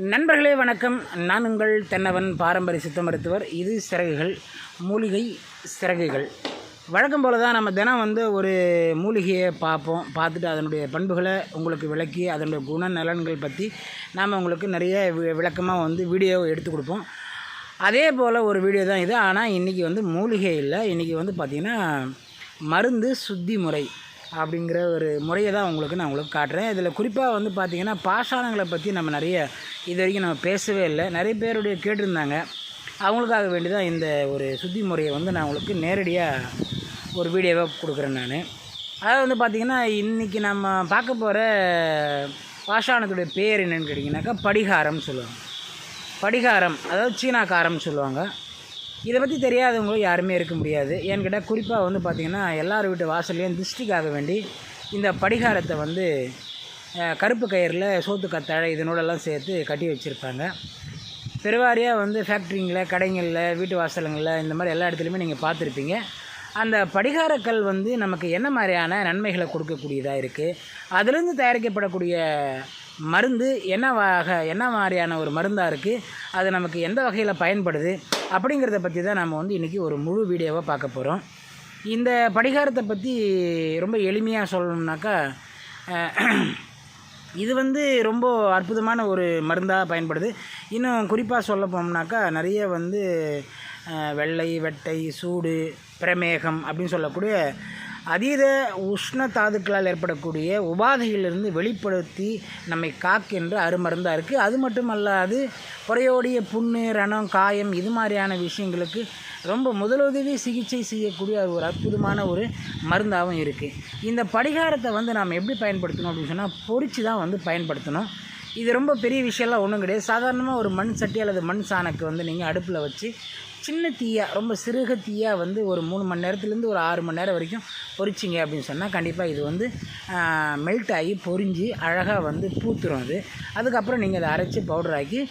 நண்பர்களே வணக்கம். நான் உங்கள் தென்னவன் பாரம்பரிய சித்த மருத்துவர். இது சிறகுகள் மூலிகை சிறகுகள். வழக்கம் போல் தான் நம்ம தினம் வந்து ஒரு மூலிகையை பார்ப்போம். பார்த்துட்டு அதனுடைய பண்புகளை உங்களுக்கு விளக்கி அதனுடைய குண நலன்கள் பற்றி நாம் உங்களுக்கு நிறைய விளக்கமாக வந்து வீடியோ எடுத்து கொடுப்போம். அதே போல் ஒரு வீடியோ தான் இது. ஆனால் இன்றைக்கி வந்து மூலிகை இல்லை. இன்றைக்கி வந்து பார்த்திங்கன்னா மருந்து சுத்தி முறை. அப்படிங்கிற ஒரு முறையை தான் உங்களுக்கு நான் உங்களுக்கு காட்டுறேன். இதில் குறிப்பாக வந்து பார்த்திங்கன்னா பாஷாணங்களை பற்றி நம்ம நிறைய இது வரைக்கும் நம்ம பேசவே இல்லை. நிறைய பேருடைய கேட்டிருந்தாங்க. அவங்களுக்காக வேண்டி தான் இந்த ஒரு சுத்தி முறையை வந்து நான் உங்களுக்கு நேரடியாக ஒரு வீடியோவாக கொடுக்குறேன் நான். அதாவது வந்து பார்த்திங்கன்னா இன்றைக்கி நம்ம பார்க்க போகிற பாஷாணத்துடைய பேர் என்னென்னு கேட்டிங்கனாக்கா படிகாரம்னு சொல்லுவாங்க. படிகாரம் அதாவது சீனாக்காரம்னு சொல்லுவாங்க. இதை பற்றி தெரியாதவங்களும் யாருமே இருக்க முடியாது. ஏன்னு கேட்டால் குறிப்பாக வந்து பார்த்திங்கன்னா எல்லார் வீட்டு வாசல்லையும் திருஷ்டிக்காக வேண்டி இந்த படிகாரத்தை வந்து கருப்பு கயிறில் சோத்து கத்தாழை இதனோடெல்லாம் சேர்த்து கட்டி வச்சுருப்பாங்க. பெருவாரியாக வந்து ஃபேக்ட்ரிங்களில் கடைங்களில் வீட்டு வாசலுங்களில் இந்த மாதிரி எல்லா இடத்துலையுமே நீங்கள் பார்த்துருப்பீங்க. அந்த படிகாரக்கல் வந்து நமக்கு என்ன மாதிரியான நன்மைகளை கொடுக்கக்கூடியதாக இருக்குது அதுலேருந்து தயாரிக்கப்படக்கூடிய மருந்து என்ன என்ன மாதிரியான ஒரு மருந்தாக இருக்குது அது நமக்கு எந்த வகையில் பயன்படுது அப்படிங்கிறத பற்றி தான் நம்ம வந்து இன்றைக்கி ஒரு முழு வீடியோவாக பார்க்க போகிறோம் இந்த படிகாரத்தை பற்றி ரொம்ப எளிமையாக சொல்லணும்னாக்கா இது வந்து ரொம்ப அற்புதமான ஒரு மருந்தாக பயன்படுது. இன்னும் குறிப்பாக சொல்ல போனோம்னாக்கா நிறைய வந்து வெள்ளை வெட்டை சூடு பிரமேகம் அப்படின்னு சொல்லக்கூடிய அதீத உஷ்ண தாதுக்களால் ஏற்படக்கூடிய உபாதையிலிருந்து வெளிப்படுத்தி நம்மை காக்கின்ற அருமருந்தாக இருக்குது அது மட்டும் அல்லாது குறையோடைய புண்ணு ரணம் காயம் இது மாதிரியான விஷயங்களுக்கு ரொம்ப முதலுதவி சிகிச்சை செய்யக்கூடிய ஒரு அற்புதமான ஒரு மருந்தாகவும் இருக்குது இந்த படிகாரத்தை வந்து நாம் எப்படி பயன்படுத்தணும் அப்படின்னு சொன்னால் பொறிச்சு தான் வந்து பயன்படுத்தணும். இது ரொம்ப பெரிய விஷயம்லாம் ஒன்றும் கிடையாது. சாதாரணமாக ஒரு மண் சட்டி அல்லது மண் சாணக்கு வந்து நீங்கள் அடுப்பில் வச்சு சின்ன தீயாக ரொம்ப சிறுக தீயாக வந்து ஒரு மூணு மணி நேரத்துலேருந்து ஒரு ஆறு மணி நேரம் வரைக்கும் பொரிச்சிங்க அப்படின்னு சொன்னால் கண்டிப்பாக இது வந்து மெல்ட் ஆகி பொறிஞ்சு அழகாக வந்து பூத்துரும் அது. அதுக்கப்புறம் நீங்கள் அதை அரைச்சி பவுடர் ஆக்கி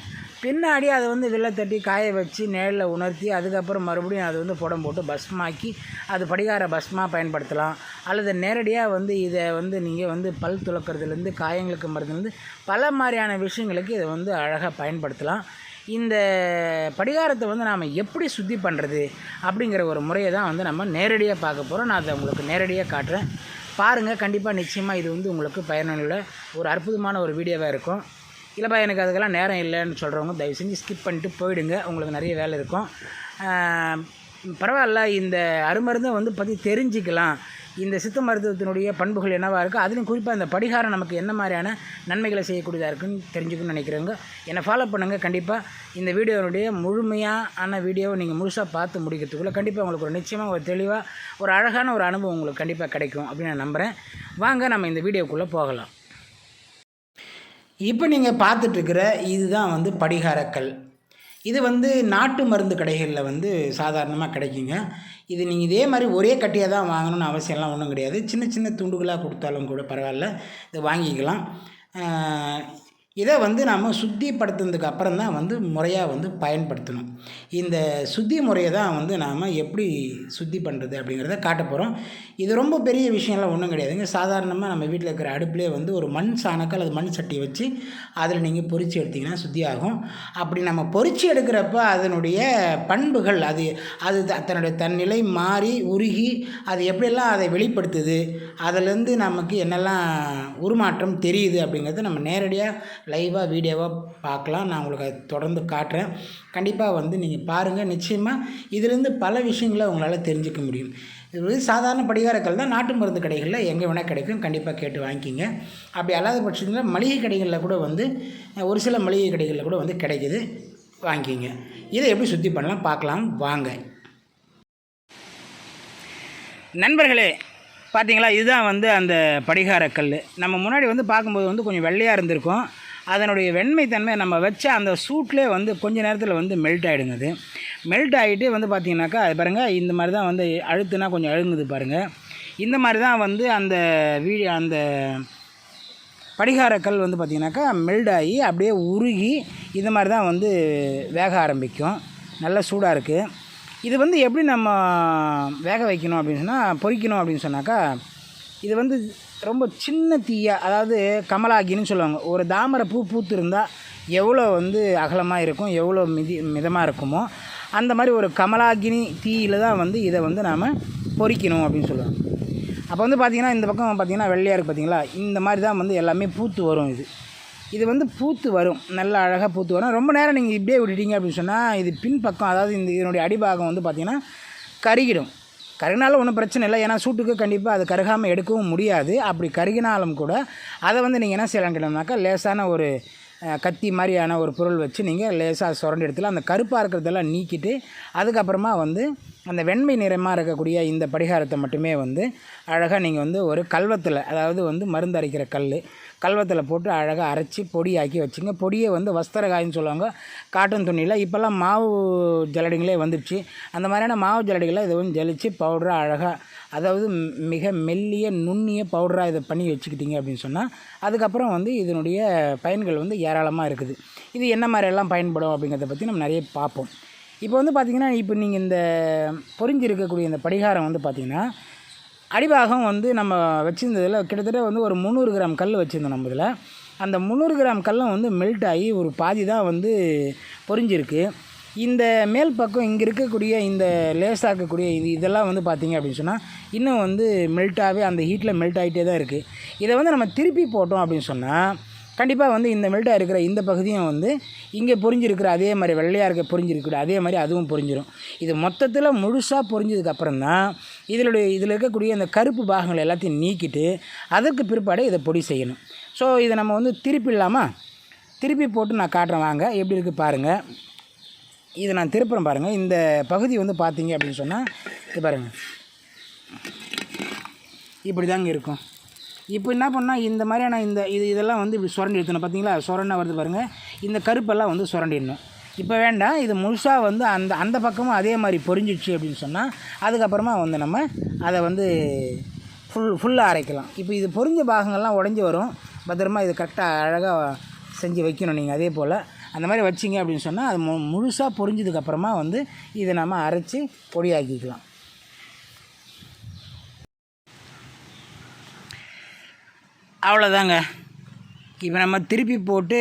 பின்னாடி அதை வந்து வெள்ளை தட்டி காய வச்சு நேரில் உணர்த்தி அதுக்கப்புறம் மறுபடியும் அதை வந்து புடம் போட்டு பஸ்மாக்கி அது படிகார பஸ்மாக பயன்படுத்தலாம். அல்லது நேரடியாக வந்து இதை வந்து நீங்கள் வந்து பல் துளக்கிறதுலேருந்து காயங்களுக்கு மருந்துலேருந்து பல மாதிரியான விஷயங்களுக்கு இதை வந்து அழகாக பயன்படுத்தலாம். இந்த படிகாரத்தை வந்து நாம் எப்படி சுத்தி பண்ணுறது அப்படிங்கிற ஒரு முறையை தான் வந்து நம்ம நேரடியாக பார்க்க போகிறோம் நான் அதை உங்களுக்கு நேரடியாக காட்டுறேன். பாருங்கள் கண்டிப்பாக நிச்சயமாக இது வந்து உங்களுக்கு பயனுள்ள ஒரு அற்புதமான ஒரு வீடியோவாக இருக்கும். இல்லைப்பா எனக்கு அதுக்கெல்லாம் நேரம் இல்லைன்னு சொல்கிறவங்க தயவு செஞ்சு ஸ்கிப் பண்ணிட்டு போயிடுங்க. உங்களுக்கு நிறைய வேலை இருக்கும். பரவாயில்ல இந்த அருமருந்தை வந்து பற்றி தெரிஞ்சுக்கலாம். இந்த சித்த மருத்துவத்தினுடைய பண்புகள் என்னவாக இருக்குது அதுலேயும் குறிப்பாக இந்த படிகாரம் நமக்கு என்ன மாதிரியான நன்மைகளை செய்யக்கூடியதாக இருக்குன்னு தெரிஞ்சுக்கணும்னு நினைக்கிறவங்க என்னை ஃபாலோ பண்ணுங்கள் கண்டிப்பாக இந்த வீடியோனுடைய முழுமையான வீடியோவை நீங்கள் முழுசாக பார்த்து முடிக்கிறதுக்குள்ளே கண்டிப்பாக உங்களுக்கு ஒரு நிச்சயமாக ஒரு தெளிவாக ஒரு அழகான ஒரு அனுபவம் உங்களுக்கு கண்டிப்பாக கிடைக்கும் அப்படின்னு நான் நம்புகிறேன் வாங்க நம்ம இந்த வீடியோக்குள்ளே போகலாம். இப்போ நீங்கள் பார்த்துட்ருக்கிற இதுதான் வந்து படிகாரக்கல். இது வந்து நாட்டு மருந்து கடைகளில் வந்து சாதாரணமாக கிடைக்குங்க. இது நீங்கள் இதே மாதிரி ஒரே கட்டியாக தான் வாங்கணும்னு அவசியம்லாம் ஒன்றும் கிடையாது. சின்ன சின்ன துண்டுகளாக கொடுத்தாலும் கூட பரவாயில்ல. இதை வாங்கிக்கலாம். இதை வந்து நாம் சுத்திப்படுத்துனதுக்கு அப்புறம் தான் வந்து முறையாக வந்து பயன்படுத்தணும். இந்த சுத்தி முறையை தான் வந்து நாம் எப்படி சுத்தி பண்ணுறது அப்படிங்கிறத காட்ட போகிறோம் இது ரொம்ப பெரிய விஷயம்லாம் ஒன்றும் கிடையாதுங்க சாதாரணமாக நம்ம வீட்டில் இருக்கிற அடுப்புலேயே வந்து ஒரு மண் சாணக்கால் அது மண் சட்டி வச்சு அதில் நீங்கள் பொறிச்சு எடுத்திங்கன்னா சுத்தி ஆகும். அப்படி நம்ம பொறிச்சு எடுக்கிறப்ப அதனுடைய பண்புகள் அது அது தன்னுடைய தன்னிலை மாறி உருகி அது எப்படியெல்லாம் அதை வெளிப்படுத்துது அதிலேருந்து நமக்கு என்னெல்லாம் உருமாற்றம் தெரியுது அப்படிங்கிறத நம்ம நேரடியாக லைவாக வீடியோவாக பார்க்கலாம். நான் உங்களுக்கு அதை தொடர்ந்து காட்டுறேன். கண்டிப்பாக வந்து நீங்கள் பாருங்கள் நிச்சயமாக இதிலேருந்து பல விஷயங்களை உங்களால் தெரிஞ்சுக்க முடியும். இது வந்து சாதாரண படிகாரக்கள் தான். நாட்டு மருந்து கடைகளில் எங்கே வேணால் கிடைக்கும். கண்டிப்பாக கேட்டு வாங்கிக்கிங்க. அப்படி அல்லாத பட்சத்தில் மளிகை கடைகளில் கூட வந்து ஒரு சில மளிகை கடைகளில் கூட வந்து கிடைக்கிது. வாங்கிக்கிங்க. இதை எப்படி சுற்றி பண்ணலாம்? பார்க்கலாம். வாங்க. நண்பர்களே பார்த்தீங்களா? இதுதான் வந்து அந்த படிகாரக்கல். நம்ம முன்னாடி வந்து பார்க்கும்போது வந்து கொஞ்சம் வெள்ளையாக இருந்திருக்கும். அதனுடைய வெண்மைத்தன்மை நம்ம வச்ச அந்த சூட்லேயே வந்து கொஞ்ச நேரத்தில் வந்து மெல்ட் ஆகிடுங்க அது மெல்ட் ஆகிட்டு வந்து பார்த்திங்கனாக்கா அது பாருங்கள் இந்த மாதிரி தான் வந்து அழுத்துனா கொஞ்சம் அழுங்குது பாருங்கள் இந்த மாதிரி தான் வந்து அந்த வீ அந்த படிகாரக்கல் வந்து பார்த்திங்கனாக்கா மெல்ட் ஆகி அப்படியே உருகி இந்த மாதிரி தான் வந்து வேக ஆரம்பிக்கும். நல்ல சூடாக இருக்குது இது வந்து எப்படி நம்ம வேக வைக்கணும் அப்படின்னு சொன்னால் பொறிக்கணும் அப்படின்னு சொன்னாக்கா இது வந்து ரொம்ப சின்ன தீயாக அதாவது கமலாகின்னு சொல்லுவாங்க. ஒரு தாமரை பூ பூத்திருந்தால் எவ்வளோ வந்து அகலமாக இருக்கும் எவ்வளோ மிதி மிதமாக இருக்குமோ அந்த மாதிரி ஒரு கமலாகினி தீயில் தான் வந்து இதை வந்து நாம் பொறிக்கணும் அப்படின்னு சொல்லுவாங்க. அப்போ வந்து பார்த்திங்கன்னா இந்த பக்கம் பார்த்திங்கன்னா வெள்ளையாக இருக்குது பார்த்திங்களா இந்த மாதிரி தான் வந்து எல்லாமே பூத்து வரும் இது. இது வந்து பூத்து வரும் நல்லா அழகாக பூத்து வரும். ரொம்ப நேரம் நீங்கள் இப்படியே விட்டுட்டீங்க அப்படின்னு சொன்னால் இது பின்பக்கம் அதாவது இந்த இதனுடைய அடிபாகம் வந்து பார்த்திங்கன்னா கருகிடும். கருகினாலும் ஒன்றும் பிரச்சனை இல்லை. ஏன்னா சூட்டுக்கு கண்டிப்பாக அது கருகாமல் எடுக்கவும் முடியாது. அப்படி கருகினாலும் கூட அதை வந்து நீங்கள் என்ன செய்யலாம் கேட்டோம்னாக்கா லேசான ஒரு கத்தி மாதிரியான ஒரு பொருள் வச்சு நீங்கள் லேசாக சுரண்டி எடுத்துல அந்த கருப்பாக இருக்கிறதெல்லாம் நீக்கிட்டு அதுக்கப்புறமா வந்து அந்த வெண்மை நிறமாக இருக்கக்கூடிய இந்த படிகாரத்தை மட்டுமே வந்து அழகாக நீங்கள் வந்து ஒரு கல்வத்தில் அதாவது வந்து மருந்து அரைக்கிற கல் கல்வத்தில் போட்டு அழகாக அரைச்சி பொடியாக்கி வச்சுங்க. பொடியை வந்து வஸ்திரகாயின்னு சொல்லுவாங்க. காட்டன் துணியில். இப்போல்லாம் மாவு ஜலடிங்களே வந்துடுச்சு. அந்த மாதிரியான மாவு ஜலடிகளை இதை வந்து ஜலிச்சு பவுடராக அழகாக அதாவது மிக மெல்லிய நுண்ணிய பவுடராக இதை பண்ணி வச்சுக்கிட்டீங்க அப்படின்னு சொன்னால் அதுக்கப்புறம் வந்து இதனுடைய பயன்கள் வந்து ஏராளமாக இருக்குது. இது என்ன மாதிரியெல்லாம் பயன்படும் அப்படிங்கிறத பற்றி நம்ம நிறைய பார்ப்போம். இப்போ வந்து பார்த்திங்கன்னா இப்போ நீங்கள் இந்த பொறிஞ்சு இருக்கக்கூடிய இந்த படிகாரம் வந்து பார்த்திங்கன்னா அடிபாகம் வந்து நம்ம வச்சுருந்ததில் கிட்டத்தட்ட வந்து ஒரு முந்நூறு கிராம் கல் வச்சுருந்தோம் நம்ம இதில். அந்த முந்நூறு கிராம் கல்லும் வந்து மெல்ட் ஆகி ஒரு பாதி தான் வந்து பொரிஞ்சிருக்கு. இந்த மேல் பக்கம் இங்கே இருக்கக்கூடிய இந்த லேசாக இருக்கக்கூடிய இது இதெல்லாம் வந்து பார்த்திங்க அப்படின்னு சொன்னால் இன்னும் வந்து மெல்ட்டாகவே அந்த ஹீட்டில் மெல்ட் ஆகிட்டே தான் இருக்குது இதை வந்து நம்ம திருப்பி போட்டோம் அப்படின்னு சொன்னால் கண்டிப்பாக வந்து இந்த மெல்ட்டாக இருக்கிற இந்த பகுதியும் வந்து இங்கே பொறிஞ்சிருக்கிற அதே மாதிரி வெள்ளையாக இருக்க பொரிஞ்சிருக்கிற அதே மாதிரி அதுவும் பொறிஞ்சிடும் இது மொத்தத்தில் முழுசாக பொறிஞ்சதுக்கப்புறம் தான் இதனுடைய இதில் இருக்கக்கூடிய அந்த கருப்பு பாகங்கள் எல்லாத்தையும் நீக்கிட்டு அதற்கு பிற்பாடு இதை பொடி செய்யணும். ஸோ இதை நம்ம வந்து திருப்பி இல்லாமல் திருப்பி போட்டு நான் காட்டுறேன். வாங்க எப்படி இருக்குது பாருங்கள் இதை நான் திருப்புறேன் பாருங்கள் இந்த பகுதி வந்து பார்த்தீங்க அப்படின்னு சொன்னால் இது பாருங்கள் இப்படி தாங்க இருக்கும். இப்போ என்ன பண்ணால் இந்த மாதிரியான இந்த இது இதெல்லாம் வந்து இப்படி சுரண்டி எடுத்தணும் பார்த்தீங்களா? சுரண்டா வருது பாருங்கள் இந்த கருப்பெல்லாம் வந்து சுரண்டிடணும். இப்போ வேண்டாம் இது முழுசாக வந்து அந்த அந்த பக்கமும் அதே மாதிரி பொறிஞ்சிச்சு அப்படின்னு சொன்னால் அதுக்கப்புறமா வந்து நம்ம அதை வந்து ஃபுல் ஃபுல்லாக அரைக்கலாம். இப்போ இது பொரிஞ்ச பாகங்கள்லாம் உடஞ்சி வரும். பத்திரமா இது கரெக்டாக அழகாக செஞ்சு வைக்கணும் நீங்கள் அதே போல் அந்த மாதிரி வச்சிங்க அப்படின்னு சொன்னால் அது மு முழுசாக பொரிஞ்சதுக்கப்புறமா வந்து இதை நம்ம அரைச்சி பொடியாக்கிக்கலாம். அவ்வளோதாங்க. இப்போ நம்ம திருப்பி போட்டு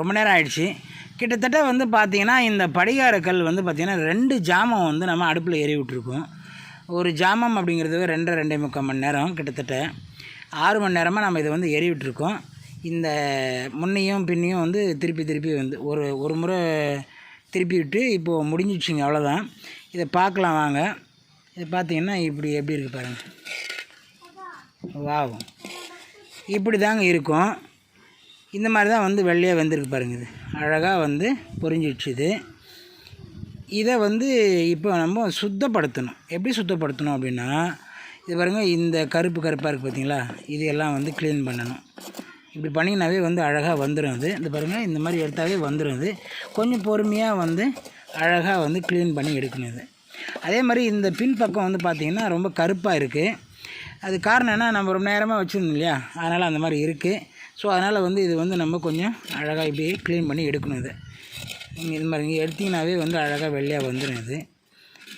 ரொம்ப நேரம் ஆயிடுச்சு. கிட்டத்தட்ட வந்து பார்த்திங்கன்னா இந்த படிகார கல் வந்து பார்த்திங்கன்னா ரெண்டு ஜாமம் வந்து நம்ம அடுப்பில் ஏறி விட்டுருக்கோம். ஒரு ஜாமம் அப்படிங்கிறது ரெண்டரை ரெண்டே முக்கால் மணி நேரம் கிட்டத்தட்ட. ஆறு மணி நேரமாக நம்ம இதை வந்து எரி விட்டுருக்கோம். இந்த முன்னையும் பின்னையும் வந்து திருப்பி திருப்பி வந்து ஒரு ஒரு முறை திருப்பி விட்டு இப்போது முடிஞ்சிடுச்சிங்க அவ்வளோதான். இதை பார்க்கலாம் வாங்க. இது பார்த்தீங்கன்னா இப்படி எப்படி இருக்குது பாருங்கள் வாவ். இப்படி தாங்க இருக்கும். இந்த மாதிரி தான் வந்து வெள்ளையாக வெந்திருக்கு பாருங்க இது. அழகாக வந்து பொரிஞ்சிடுச்சு இது இதை வந்து இப்போ நம்ம சுத்தப்படுத்தணும். எப்படி சுத்தப்படுத்தணும் அப்படின்னா இது பாருங்க இந்த கருப்பு கருப்பாக இருக்குது பார்த்தீங்களா? இது எல்லாம் வந்து க்ளீன் பண்ணணும். இப்படி பண்ணிங்கனாவே வந்து அழகாக வந்துடும் அது. இந்த பாருங்கள் இந்த மாதிரி எடுத்தாவே வந்துடும் அது. கொஞ்சம் பொறுமையாக வந்து அழகாக வந்து க்ளீன் பண்ணி எடுக்கணும் இது. அதே மாதிரி இந்த பின் பக்கம் வந்து பார்த்திங்கன்னா ரொம்ப கருப்பாக இருக்குது அது காரணம் என்ன நம்ம ரொம்ப நேரமாக வச்சுருந்தோம் இல்லையா? அதனால் அந்த மாதிரி இருக்குது ஸோ அதனால் வந்து இது வந்து நம்ம கொஞ்சம் அழகாக இப்படி க்ளீன் பண்ணி எடுக்கணும் இது. நீங்கள் இது மாதிரி எடுத்திங்கனாவே வந்து அழகாக வெள்ளையாக வந்துடும் இது.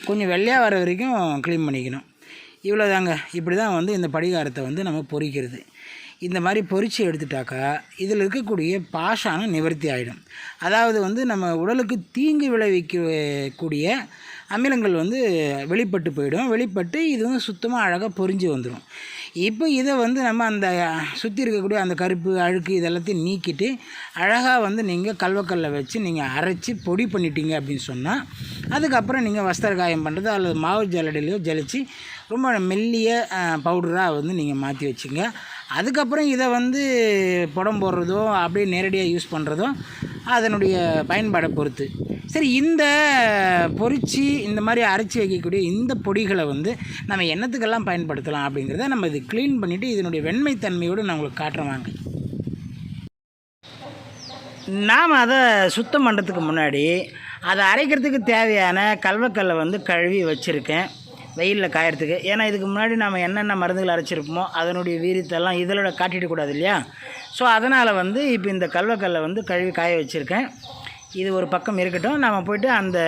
கொஞ்சம் வெள்ளையாக வர வரைக்கும் க்ளீன் பண்ணிக்கணும். இவ்வளோதாங்க இப்படி தான் வந்து இந்த படிகாரத்தை வந்து நம்ம பொறிக்கிறது. இந்த மாதிரி பொறிச்சு எடுத்துட்டாக்கா இதில் இருக்கக்கூடிய பாஷானம் நிவர்த்தி ஆகிடும் அதாவது வந்து நம்ம உடலுக்கு தீங்கு விளைவிக்கக்கூடிய அமிலங்கள் வந்து வெளிப்பட்டு போயிடும். வெளிப்பட்டு இது வந்து சுத்தமாக அழகாக பொரிஞ்சு வந்துடும் இப்போ இதை வந்து நம்ம அந்த சுற்றி இருக்கக்கூடிய அந்த கருப்பு அழுக்கு இதெல்லாத்தையும் நீக்கிட்டு அழகாக வந்து நீங்கள் கல்வக்கல்லை வச்சு நீங்கள் அரைச்சி பொடி பண்ணிட்டீங்க அப்படின்னு சொன்னால் அதுக்கப்புறம் நீங்கள் வஸ்திர காயம் பண்ணுறது அல்லது மாவு ஜல்லடையிலையோ ஜலிச்சு ரொம்ப மெல்லிய பவுடராக வந்து நீங்கள் மாற்றி வச்சுங்க. அதுக்கப்புறம் இதை வந்து புடம் போடுறதோ அப்படியே நேரடியாக யூஸ் பண்ணுறதோ அதனுடைய பயன்பாடை பொறுத்து. சரி இந்த பொரிச்சு இந்த மாதிரி அரைச்சி வைக்கக்கூடிய இந்த பொடிகளை வந்து நம்ம என்னத்துக்கெல்லாம் பயன்படுத்தலாம் அப்படிங்கிறத நம்ம இது க்ளீன் பண்ணிவிட்டு இதனுடைய வெண்மைத்தன்மையோடு நான் உங்களுக்கு காட்டுறேன் வாங்க. நாம் அதை சுத்தம் பண்ணுறதுக்கு முன்னாடி அதை அரைக்கிறதுக்கு தேவையான கல்வக்கல்லை வந்து கழுவி வச்சுருக்கேன். வெயிலில் காயறதுக்கு. ஏன்னா இதுக்கு முன்னாடி நம்ம என்னென்ன மருந்துகள் அரைச்சிருப்போமோ அதனுடைய வீரியத்தெல்லாம் இதோட காட்டிடக்கூடாது இல்லையா? ஸோ அதனால் வந்து இப்போ இந்த கல்வக்கல்லை வந்து கழுவி காய வச்சுருக்கேன். இது ஒரு பக்கம் இருக்கட்டும். நம்ம போயிட்டு அந்த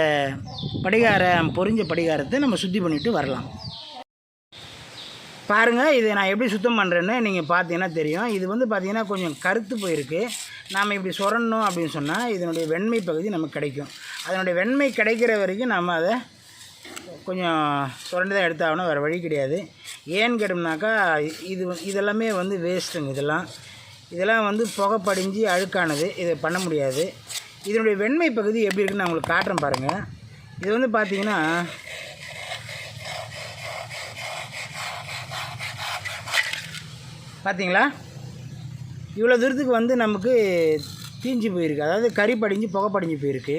படிகாரம் பொரிஞ்ச படிகாரத்தை நம்ம சுத்தி பண்ணிட்டு வரலாம். பாருங்கள் இதை நான் எப்படி சுத்தம் பண்ணுறேன்னு நீங்கள் பார்த்தீங்கன்னா தெரியும். இது வந்து பார்த்திங்கன்னா கொஞ்சம் கருத்து போயிருக்கு. நாம் இப்படி சுரணும் அப்படின்னு சொன்னால் இதனுடைய வெண்மை பகுதி நமக்கு கிடைக்கும். அதனுடைய வெண்மை கிடைக்கிற வரைக்கும் நம்ம அதை கொஞ்சம் சுரண்டி தான் எடுத்தாகணும் வேறு வழி கிடையாது. ஏன்னு கேட்டோம்னாக்கா இது இதெல்லாமே வந்து வேஸ்ட்டுங்க இதெல்லாம். இதெல்லாம் வந்து புகை படிஞ்சு அழுக்கானது இதை பண்ண முடியாது. இதனுடைய வெண்மை பகுதி எப்படி இருக்குன்னு நான் உங்களுக்கு காட்டுறேன் பாருங்கள் இது வந்து பார்த்தீங்கன்னா பார்த்தீங்களா இவ்வளோ தூரத்துக்கு வந்து நமக்கு தீஞ்சு போயிருக்கு. அதாவது கறி படிஞ்சு புகை படிஞ்சு போயிருக்கு.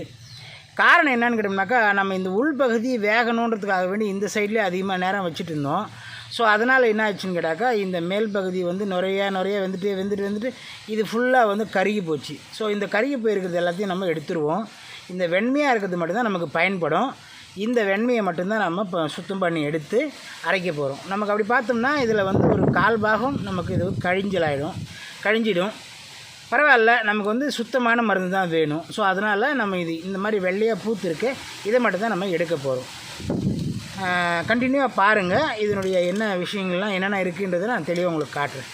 காரணம் என்னன்னு கேட்டோம்னாக்கா நம்ம இந்த உள்பகுதி வேகணுன்றதுக்காக வேண்டி இந்த சைட்லேயே அதிகமாக நேரம் வச்சுட்டு இருந்தோம். ஸோ அதனால் என்ன ஆச்சுன்னு கேட்டாக்கா இந்த மேல் பகுதி வந்து நிறையா நிறைய வெந்துட்டு வெந்துட்டு வந்துட்டு இது ஃபுல்லாக வந்து கருகி போச்சு. ஸோ இந்த கருகி போயிருக்கிறது எல்லாத்தையும் நம்ம எடுத்துருவோம். இந்த வெண்மையாக இருக்கிறது மட்டும்தான் நமக்கு பயன்படும். இந்த வெண்மையை மட்டும்தான் நம்ம இப்போ சுத்தம் பண்ணி எடுத்து அரைக்க போகிறோம் நமக்கு அப்படி பார்த்தோம்னா இதில் வந்து ஒரு கால் பாகம் நமக்கு இது கழிஞ்சலாயிடும் கழிஞ்சிடும். பரவாயில்ல நமக்கு வந்து சுத்தமான மருந்து தான் வேணும். ஸோ அதனால் நம்ம இது இந்த மாதிரி வெள்ளையாக பூத்துருக்கு இதை மட்டும் தான் நம்ம எடுக்க போகிறோம் கண்டினியூவாக பாருங்கள் இதனுடைய என்ன விஷயங்கள்லாம் என்னென்ன இருக்குன்றதை நான் தெளிவாக உங்களுக்கு காட்டுறேன்.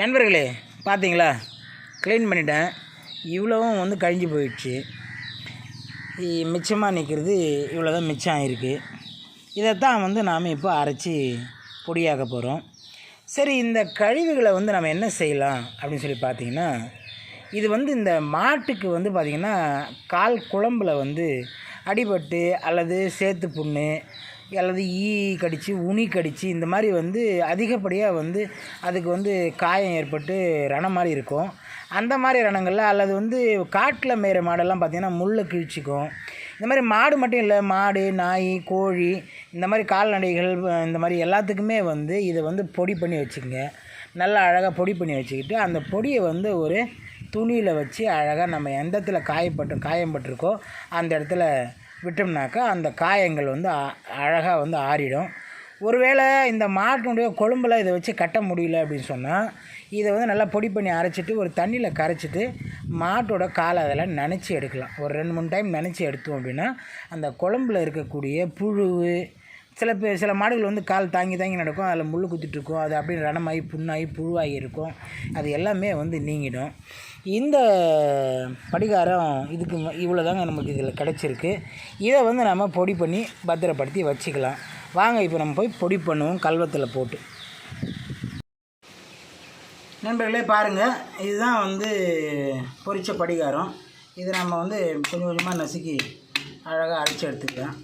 நண்பர்களே பார்த்தீங்களா க்ளீன் பண்ணிட்டேன். இவ்வளவும் வந்து கழிஞ்சு போயிடுச்சு. மிச்சமாக நிற்கிறது இவ்வளோ தான் மிச்சம் ஆகிருக்கு இதைத்தான் வந்து நாம் இப்போ அரைச்சி பொடியாக்க போகிறோம் சரி இந்த கழிவுகளை வந்து நம்ம என்ன செய்யலாம் அப்படின்னு சொல்லி பார்த்தீங்கன்னா இது வந்து இந்த மாட்டுக்கு வந்து பார்த்திங்கன்னா கால் குழம்புல வந்து அடிபட்டு அல்லது சேத்து புண்ணு அல்லது ஈ கடித்து உனி கடித்து இந்த மாதிரி வந்து அதிகப்படியாக வந்து அதுக்கு வந்து காயம் ஏற்பட்டு ரணம் மாதிரி இருக்கும். அந்த மாதிரி ரணங்களில் அல்லது வந்து காட்டில் மேயிற மாடெல்லாம் பார்த்திங்கன்னா முள்ளை கிழிச்சிக்கும். இந்த மாதிரி மாடு மட்டும் இல்லை மாடு நாய் கோழி இந்த மாதிரி கால்நடைகள் இந்த மாதிரி எல்லாத்துக்குமே வந்து இதை வந்து பொடி பண்ணி வச்சுக்கோங்க. நல்லா அழகாக பொடி பண்ணி வச்சுக்கிட்டு அந்த பொடியை வந்து ஒரு துணியில் வச்சு அழகாக நம்ம எந்த இடத்துல காயப்பட்டு காயம்பட்டிருக்கோ அந்த இடத்துல விட்டோம்னாக்கா அந்த காயங்கள் வந்து அழகாக வந்து ஆறிடும். ஒருவேளை இந்த மாட்டினுடைய கொழும்பில் இதை வச்சு கட்ட முடியல அப்படின்னு சொன்னால் இதை வந்து நல்லா பொடி பண்ணி அரைச்சிட்டு ஒரு தண்ணியில் கரைச்சிட்டு மாட்டோட காலை அதில் நினச்சி எடுக்கலாம். ஒரு ரெண்டு மூணு டைம் நினச்சி எடுத்தோம் அப்படின்னா அந்த குழம்புல இருக்கக்கூடிய புழு சில பேர் சில மாடுகள் வந்து கால் தாங்கி தாங்கி நடக்கும். அதில் முள் குத்திட்ருக்கும் அது அப்படியே ரணமாகி புண்ணாகி புழுவாகி இருக்கும் அது எல்லாமே வந்து நீங்கிடும். இந்த படிகாரம் இதுக்கு இவ்வளோ தாங்க நமக்கு இதில் கிடச்சிருக்கு. இதை வந்து நம்ம பொடி பண்ணி பத்திரப்படுத்தி வச்சுக்கலாம். வாங்க இப்போ நம்ம போய் பொடி பண்ணுவோம் கல்வத்தில் போட்டு. நண்பர்களே பாருங்கள் இதுதான் வந்து பொறிச்ச படிகாரம். இதை நம்ம வந்து கொஞ்சம் கொஞ்சமாக நசுக்கி அழகாக அரைச்சி எடுத்துக்கலாம்.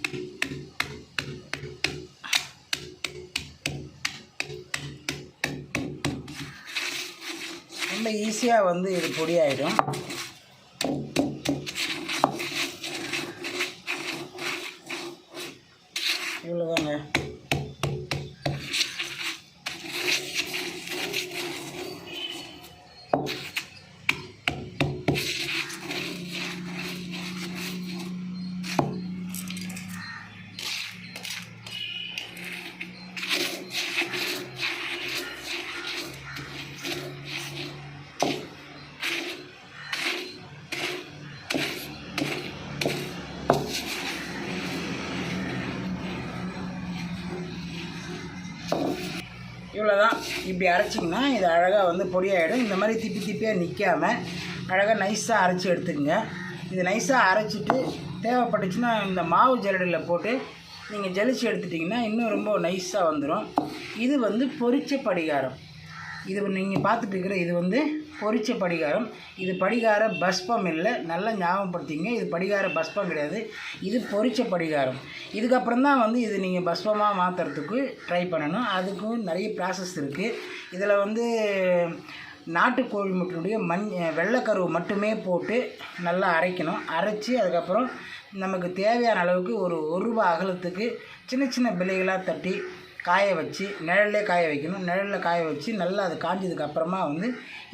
வந்து ஈஸியாக வந்து இது பொடி ஆகிடும் இவ்வளோதாங்க இப்படி அரைச்சிங்கன்னா இது அழகாக வந்து பொடியாகிடும் இந்த மாதிரி திப்பி திப்பியாக நிற்காம அழகாக நைஸாக அரைச்சி எடுத்துக்கங்க. இது நைஸாக அரைச்சிட்டு தேவைப்பட்டுச்சுன்னா இந்த மாவு ஜல்லடியில் போட்டு நீங்கள் ஜலிச்சு எடுத்துட்டிங்கன்னா இன்னும் ரொம்ப நைஸாக வந்துடும் இது வந்து பொரிச்ச படிகாரம். இது நீங்கள் பார்த்துட்டு இருக்கிற இது வந்து பொரிச்ச படிகாரம். இது படிகார பஸ்பம் இல்லை நல்லா ஞாபகப்படுத்திங்க. இது படிகார பஸ்பம் கிடையாது. இது பொரிச்ச படிகாரம். இதுக்கப்புறம் தான் வந்து இது நீங்கள் பஸ்பமாக மாற்றுறதுக்கு ட்ரை பண்ணணும். அதுக்கும் நிறைய ப்ராசஸ் இருக்குது இதில் வந்து நாட்டுக்கோழி முட்டினுடைய மண் வெள்ளைக்கருவு மட்டுமே போட்டு நல்லா அரைக்கணும். அரைச்சி அதுக்கப்புறம் நமக்கு தேவையான அளவுக்கு ஒரு ஒரு ரூபா அகலத்துக்கு சின்ன சின்ன பிள்ளைகளாக தட்டி காய வச்சு நிழல்லே காய வைக்கணும். நிழலில் காய வச்சு நல்லா அது காஞ்சதுக்கு அப்புறமா வந்து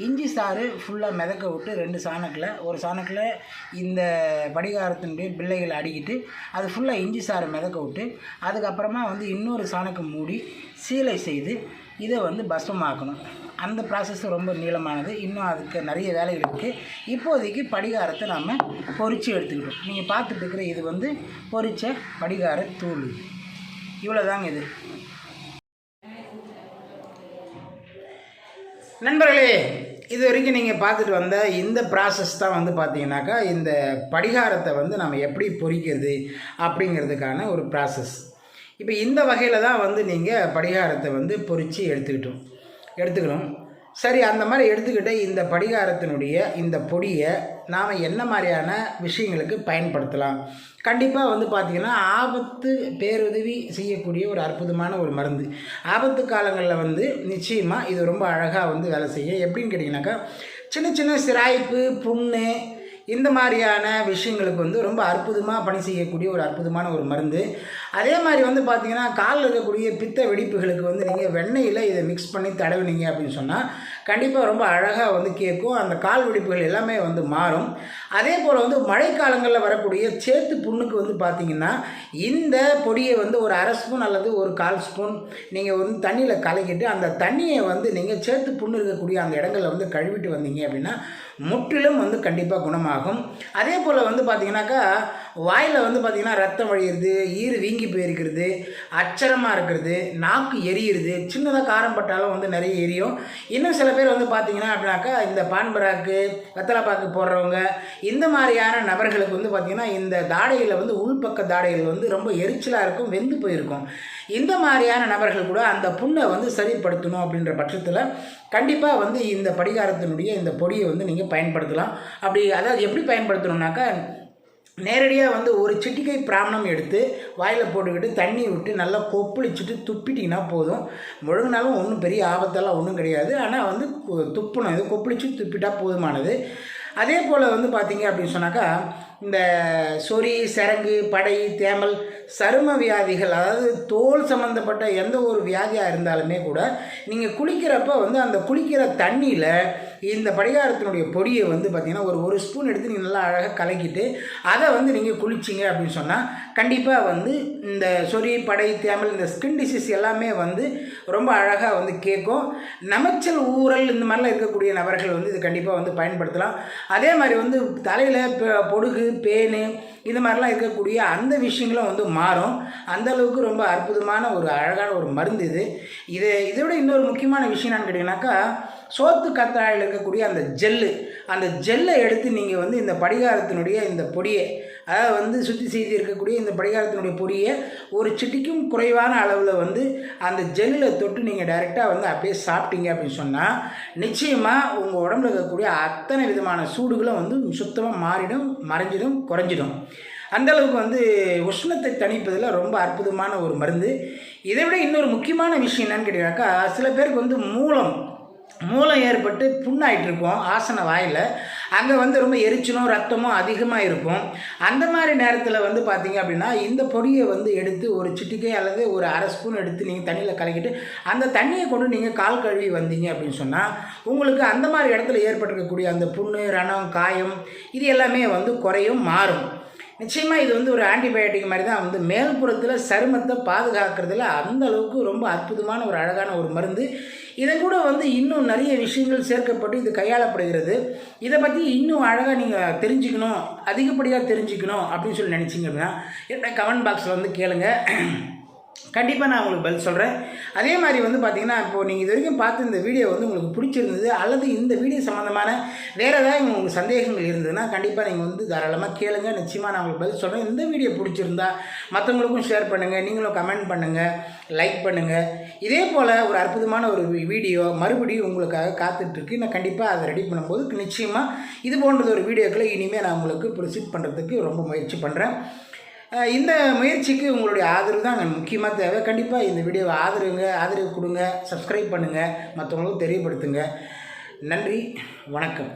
இஞ்சி சாறு ஃபுல்லாக மிதக்க விட்டு ரெண்டு சாணக்கில் ஒரு சாணக்கில் இந்த படிகாரத்தினுடைய பிள்ளைகளை அடிக்கிட்டு அது ஃபுல்லாக இஞ்சி சாறு மிதக்க விட்டு அதுக்கப்புறமா வந்து இன்னொரு சாணக்கு மூடி சீலை செய்து இதை வந்து பஸ்மமாக்கணும் அந்த ப்ராசஸ் ரொம்ப நீளமானது. இன்னும் அதுக்கு நிறைய வேலைகள் இருக்குது இப்போதைக்கு படிகாரத்தை நம்ம பொரித்து எடுத்துக்கிட்டோம். நீங்கள் பார்த்துட்டு இருக்கிற இது வந்து பொரித்த படிகார தூள். இவ்வளோதாங்க இது. நண்பர்களே இது வரைக்கும் நீங்கள் பார்த்துட்டு வந்த இந்த ப்ராசஸ் தான் வந்து பார்த்தீங்கன்னாக்கா இந்த படிகாரத்தை வந்து நம்ம எப்படி பொறிக்கிறது அப்படிங்கிறதுக்கான ஒரு ப்ராசஸ் இப்போ இந்த வகையில் தான் வந்து நீங்கள் படிகாரத்தை வந்து பொறித்து எடுத்துக்கிட்டோம். எடுத்துக்கணும். சரி அந்த மாதிரி எடுத்துக்கிட்ட இந்த படிகாரத்தினுடைய இந்த பொடியை நாம் என்ன மாதிரியான விஷயங்களுக்கு பயன்படுத்தலாம். கண்டிப்பாக வந்து பார்த்திங்கன்னா ஆபத்து பேருதவி செய்யக்கூடிய ஒரு அற்புதமான ஒரு மருந்து. ஆபத்து காலங்களில் வந்து நிச்சயமாக இது ரொம்ப அழகாக வந்து வேலை செய்யும். எப்படின்னு கேட்டிங்கனாக்கா சின்ன சின்ன சிராய்ப்பு புண்ணு இந்த மாதிரியான விஷயங்களுக்கு வந்து ரொம்ப அற்புதமாக பணி செய்யக்கூடிய ஒரு அற்புதமான ஒரு மருந்து. அதே மாதிரி வந்து பார்த்திங்கன்னா காலில் இருக்கக்கூடிய பித்த வெடிப்புகளுக்கு வந்து நீங்கள் வெண்ணெயில் இதை மிக்ஸ் பண்ணி தடவினீங்க அப்படின்னு சொன்னால் கண்டிப்பாக ரொம்ப அழகாக வந்து கேட்கும். அந்த கால் வெடிப்புகள் எல்லாமே வந்து மாறும். அதே போல் வந்து மழைக்காலங்களில் வரக்கூடிய சேத்து புண்ணுக்கு வந்து பார்த்திங்கன்னா இந்த பொடியை வந்து ஒரு அரை ஸ்பூன் அல்லது ஒரு கால் ஸ்பூன் நீங்கள் வந்து தண்ணியில் கலக்கிட்டு அந்த தண்ணியை வந்து நீங்கள் சேத்து புண்ணு இருக்கக்கூடிய அந்த இடங்களில் வந்து கழுவிட்டு வந்தீங்க அப்படின்னா முற்றிலும் வந்து கண்டிப்பாக குணமாகும். அதே போல் வந்து பார்த்திங்கனாக்கா வாயில் வந்து பார்த்திங்கன்னா ரத்தம் வழியிறது ஈறு வீங்கி போயிருக்கிறது அச்சரமாக இருக்கிறது நாக்கு எரியிறது சின்னதாக காரம் பட்டாலும் வந்து நிறைய எரியும். இன்னும் சில பேர் வந்து பார்த்திங்கன்னா அப்படின்னாக்கா இந்த பான்பராக்கு வெத்தலைப்பாக்கு போடுறவங்க இந்த மாதிரியான நபர்களுக்கு வந்து பார்த்திங்கன்னா இந்த தாடையில் வந்து உள்பக்க தாடைகள் வந்து ரொம்ப எரிச்சலாக இருக்கும் வெந்து போயிருக்கும். இந்த மாதிரியான நபர்கள் கூட அந்த புண்ணை வந்து சரிப்படுத்தணும் அப்படின்ற பட்சத்தில் கண்டிப்பாக வந்து இந்த படிகாரத்தினுடைய இந்த பொடியை வந்து நீங்கள் பயன்படுத்தலாம். அப்படி அதாவது எப்படி பயன்படுத்தணும்னாக்கா நேரடியாக வந்து ஒரு சிட்டிக்கை பிராமணம் எடுத்து வாயில் போட்டுக்கிட்டு தண்ணி விட்டு நல்லா கொப்பளிச்சுட்டு துப்பிட்டிங்கன்னா போதும். முழுங்கினாலும் ஒன்றும் பெரிய ஆபத்தெல்லாம் ஒன்றும் கிடையாது. ஆனால் வந்து துப்பணும். இது கொப்பளிச்சு துப்பிட்டா போதுமானது. அதே போல் வந்து பார்த்தீங்க அப்படின்னு சொன்னாக்கா இந்த சொறி சரங்கு படை தேமல் சரும வியாதிகள் அதாவது தோல் சம்மந்தப்பட்ட எந்த ஒரு வியாதியாக இருந்தாலுமே கூட நீங்கள் குளிக்கிறப்ப வந்து அந்த குளிக்கிற தண்ணியில் இந்த படிகாரத்தினுடைய பொடியை வந்து பார்த்திங்கன்னா ஒரு ஒரு ஸ்பூன் எடுத்து நீங்கள் நல்லா அழகாக கலக்கிட்டு அதை வந்து நீங்கள் குளிச்சிங்க அப்படின்னு சொன்னால் கண்டிப்பாக வந்து இந்த சொறி படை தேமல் இந்த ஸ்கின் டிசீஸ் எல்லாமே வந்து ரொம்ப அழகாக வந்து கேட்கும். நமைச்சல் ஊறல் இந்த மாதிரிலாம் இருக்கக்கூடிய நபர்கள் வந்து இது கண்டிப்பாக வந்து பயன்படுத்தலாம். அதே மாதிரி வந்து தலையில் பொடுகு பேனு இது மாதிரிலாம் இருக்கக்கூடிய அந்த விஷயங்களும் வந்து மாறும். அந்த அளவுக்கு ரொம்ப அற்புதமான ஒரு அழகான ஒரு மருந்து இது. இது இதை விட இன்னொரு முக்கியமான விஷயம் என்னன்னு கேட்டிங்கனாக்கா சோத்து கத்தாழையில் இருக்கக்கூடிய அந்த ஜெல்லு. அந்த ஜெல்லை எடுத்து நீங்கள் வந்து இந்த படிகாரத்தினுடைய இந்த பொடியை வந்து சுற்றி செய்து இருக்கக்கூடிய இந்த படிகாரத்தினுடைய பொடியை ஒரு சிட்டிக்கும் குறைவான அளவில் வந்து அந்த ஜெல்லில் தொட்டு நீங்கள் டைரெக்டாக வந்து அப்படியே சாப்பிட்டீங்க அப்படின்னு சொன்னால் நிச்சயமாக உங்கள் உடம்புல இருக்கக்கூடிய அத்தனை விதமான சூடுகளும் வந்து சுத்தமாக மாறிடும் மறைஞ்சிடும் குறைஞ்சிடும். அந்தளவுக்கு வந்து உஷ்ணத்தை தணிப்பதில் ரொம்ப அற்புதமான ஒரு மருந்து. இதை விட இன்னொரு முக்கியமான விஷயம் என்னன்னு கேட்டீங்கன்னாக்கா சில பேருக்கு வந்து மூலம் மூலம் ஏற்பட்டு புண்ணாயிட்டு இருக்கும் ஆசன வாயில். அங்கே வந்து ரொம்ப எரிச்சலும் ரத்தமும் அதிகமாக இருக்கும். அந்த மாதிரி நேரத்தில் வந்து பார்த்திங்க அப்படின்னா இந்த பொடியை வந்து எடுத்து ஒரு சிட்டிக்கை அல்லது ஒரு அரை ஸ்பூன் எடுத்து நீங்கள் தண்ணியில் கலக்கிட்டு அந்த தண்ணியை கொண்டு நீங்கள் கால் கழுவி வந்தீங்க அப்படின்னு சொன்னால் உங்களுக்கு அந்த மாதிரி இடத்துல ஏற்பட்டிருக்கக்கூடிய அந்த புண்ணு ரணம் காயம் இது எல்லாமே வந்து குறையும் மாறும். நிச்சயமாக இது வந்து ஒரு ஆன்டிபயோட்டிக் மாதிரி தான் வந்து மேல்புறத்தில் சருமத்தை பாதுகாக்கிறதுல அந்த அளவுக்கு ரொம்ப அற்புதமான ஒரு அழகான ஒரு மருந்து. இதை கூட வந்து இன்னும் நிறைய விஷயங்கள் சேர்க்கப்பட்டு இது கையாளப்படுகிறது. இதை பற்றி இன்னும் அழகாக நீங்கள் தெரிஞ்சுக்கணும் அதிகப்படியாக தெரிஞ்சுக்கணும் அப்படின்னு சொல்லி நினச்சிங்க அப்படின்னா என்ன கமெண்ட் பாக்ஸில் வந்து கேளுங்கள் கண்டிப்பாக நான் உங்களுக்கு பதில் சொல்கிறேன் அதே மாதிரி வந்து பார்த்திங்கன்னா இப்போது நீங்கள் இது வரைக்கும் பார்த்து இந்த வீடியோ வந்து உங்களுக்கு பிடிச்சிருந்தது அல்லது இந்த வீடியோ சம்மந்தமான வேறு ஏதாவது உங்களுக்கு சந்தேகங்கள் இருந்ததுன்னா கண்டிப்பாக நீங்கள் வந்து தாராளமாக கேளுங்க. நிச்சயமாக நான் உங்களுக்கு பதில் சொல்கிறேன் இந்த வீடியோ பிடிச்சிருந்தா மற்றவங்களுக்கும் ஷேர் பண்ணுங்கள் நீங்களும் கமெண்ட் பண்ணுங்கள் லைக் பண்ணுங்கள் இதே போல் ஒரு அற்புதமான ஒரு வீடியோ மறுபடியும் உங்களுக்காக காத்துட்ருக்கு. நான் கண்டிப்பாக அதை ரெடி பண்ணும்போது நிச்சயமாக இது போன்றது ஒரு வீடியோக்களை இனிமேல் நான் உங்களுக்கு ப்ரொசீட் பண்ணுறதுக்கு ரொம்ப முயற்சி பண்ணுறேன் இந்த முயற்சிக்கு உங்களுடைய ஆதரவு தான் அங்கே முக்கியமாக தேவை. கண்டிப்பாக இந்த வீடியோவை ஆதரவுங்க ஆதரவு கொடுங்க சப்ஸ்கிரைப் பண்ணுங்கள் மற்றவங்களுக்கும் தெரியப்படுத்துங்க. நன்றி வணக்கம்.